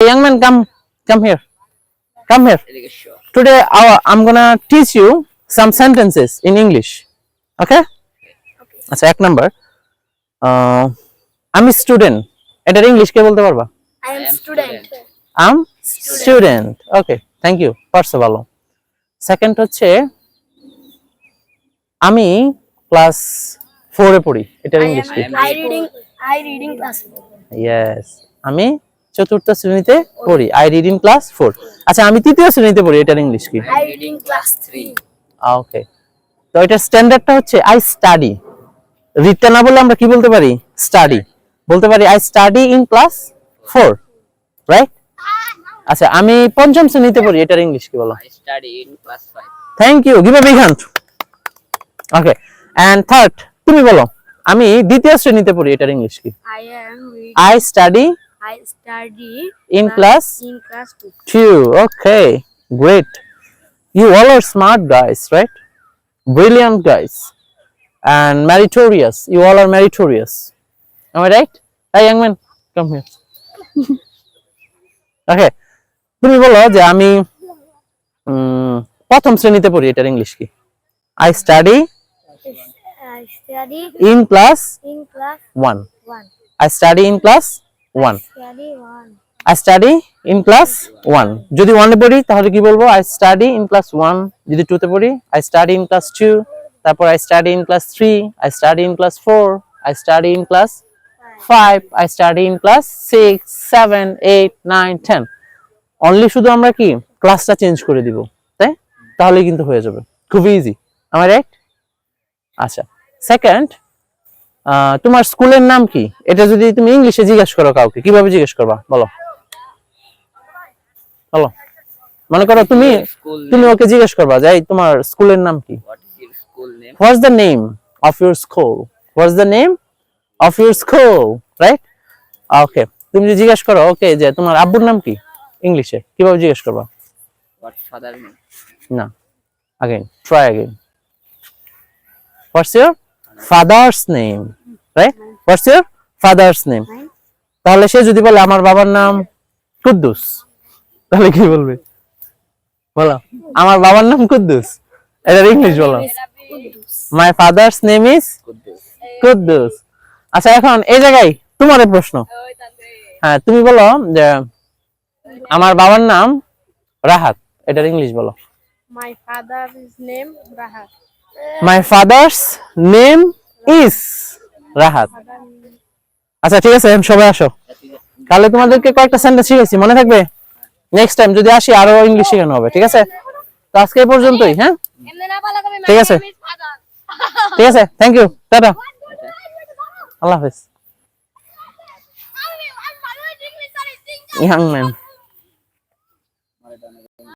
young man come come here come here today our, i'm gonna teach you some sentences in english okay আচ্ছা এক number আমি student এটার English কে বলতে পারবা I am student. Am student okay thank you পারছ ভালো second হচ্ছে আমি ক্লাস ফোরে পড়ি এটার ইংলিশ কি I reading I reading class. Yes আমি চতুর্থ শ্রেণীতে পড়ি I read in class four আচ্ছা আমি তৃতীয় শ্রেণীতে পড়ি এটার ইংলিশ কি? I reading class three. ওকে তো এটার স্ট্যান্ডার্ডটা হচ্ছে আই স্টাডি রিডটা না বলে আমরা কি বলতে পারি? স্টাডি বলতে পারি I study in class four right আচ্ছা আমি পঞ্চম শ্রেণীতে পড়ি এটার ইংলিশ কি বলো? I study in class 5. Thank you give a big hand okay and third তুমি বলো আমি দ্বিতীয় শ্রেণীতে পড়ি এটার ইংলিশ কি? I study I study in class- class in class two. two okay great you all are smart guys right brilliant guys and meritorious you all are meritorious am i right hey young man come here okay তুমি বলো যে আমি উম, প্রথম শ্রেণীতে পড়ি এটার English কি I study I study in class in class one one. I study in class one. I study in class one যদি ওয়ানে পড়ি তাহলে কি বলব? I study in class one যদি টুতে পড়ি I study in class two তারপর I study in class three I study in class four I study in class five I study in class six seven eight nine ten only শুধু আমরা কি? ক্লাসটা change করে দিব তাই? তাহলে কিন্তু হয়ে যাবে। খুব ইজি আমার রাইট আচ্ছা। সেকেন্ড তোমার স্কুলের নাম কি? এটা যদি তুমি ইংলিশে জিজ্ঞেস করো কাউকে কীভাবে জিজ্ঞেস করবা? বলো। বলো। মনে করো তুমি তুমি ওকে জিজ্ঞেস করবা যাই তোমার স্কুলের নাম কি? What's the name of your school what's the name of your school right okay তুমি যদি জিজ্ঞেস করো ওকে যে তোমার আব্বুর নাম কি? ইংলিশে কীভাবে জিজ্ঞেস করবা? না। Again try again. What's your father's name right? What's your father's name? তাহলে সে যদি বলে আমার বাবার নাম কুদ্দুস তাহলে কি বলবে? বলো আমার বাবার নাম কুদ্দুস। এটার ইংলিশ বলো। My father's name is. Kuddus. আচ্ছা এখন এই জায়গায় তোমার প্রশ্ন। হ্যাঁ তুমি বলো যে আমার বাবার নাম রাহাত। এটার ইংলিশ বলো। My father's name Rahat. My father's name is Rahat আচ্ছা ঠিক আছে সবাই আসো। তাহলে তোমাদেরকে কয়েকটা সেন্টেন্স শিখেছি মনে থাকবে? নেক্সট টাইম যদি আসি, আরও ইংলিশ শেখানো হবে, ঠিক আছে? তো আজকে পর্যন্তই হ্যাঁ? ঠিক আছে। ঠিক আছে থ্যাংক ইউ টাটা। আল্লাহ হাফেজ। Young man